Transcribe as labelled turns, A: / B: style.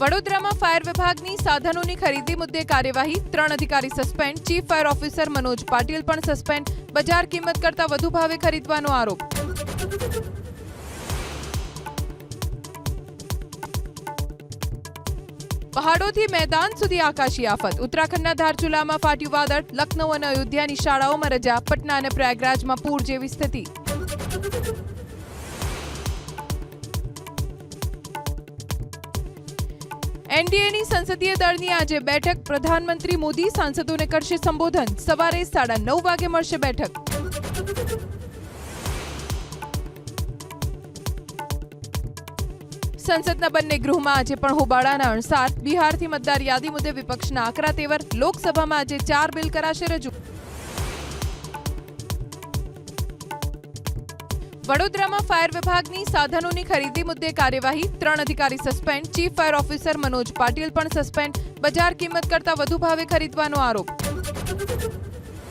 A: વડોદરામાં ફાયર વિભાગની સાધનોની ખરીદી મુદ્દે કાર્યવાહી, ત્રણ અધિકારી suspend, chief fire officer Manoj Patil પણ સસ્પેન્ડ, બજાર કિંમત કરતા વધુ ભાવે ખરીદવાનો આરોપ. પહાડોથી મેદાન સુધી આકાશી આફત. ઉત્તરાખંડના ધારચુલામાં ફાટ્યું વાદળ, લખનૌ અને અયોધ્યાની શાળાઓમાં રજા, પટના અને પ્રયાગરાજમાં પૂર જેવી સ્થિતિ. એનડીએની સંસદીય દળની આજે બેઠક પ્રધાનમંત્રી મોદી સાંસદોને કરશે સંબોધન. સવારે સાડા નવ વાગે મળશે બેઠક. સંસદના બંને ગૃહમાં આજે પણ હોબાળાના અણસાર. બિહારથી મતદાર યાદી મુદ્દે વિપક્ષના આકરા તેવર. લોકસભામાં આજે ચાર બિલ કરાશે રજૂ. વડોદરામાં ફાયર વિભાગની સાધનોની ખરીદી મુદ્દે કાર્યવાહી, ત્રણ અધિકારી suspend, chief fire officer Manoj Patil પણ સસ્પેન્ડ, બજાર કિંમત કરતા વધુ ભાવે ખરીદવાનો આરોપ.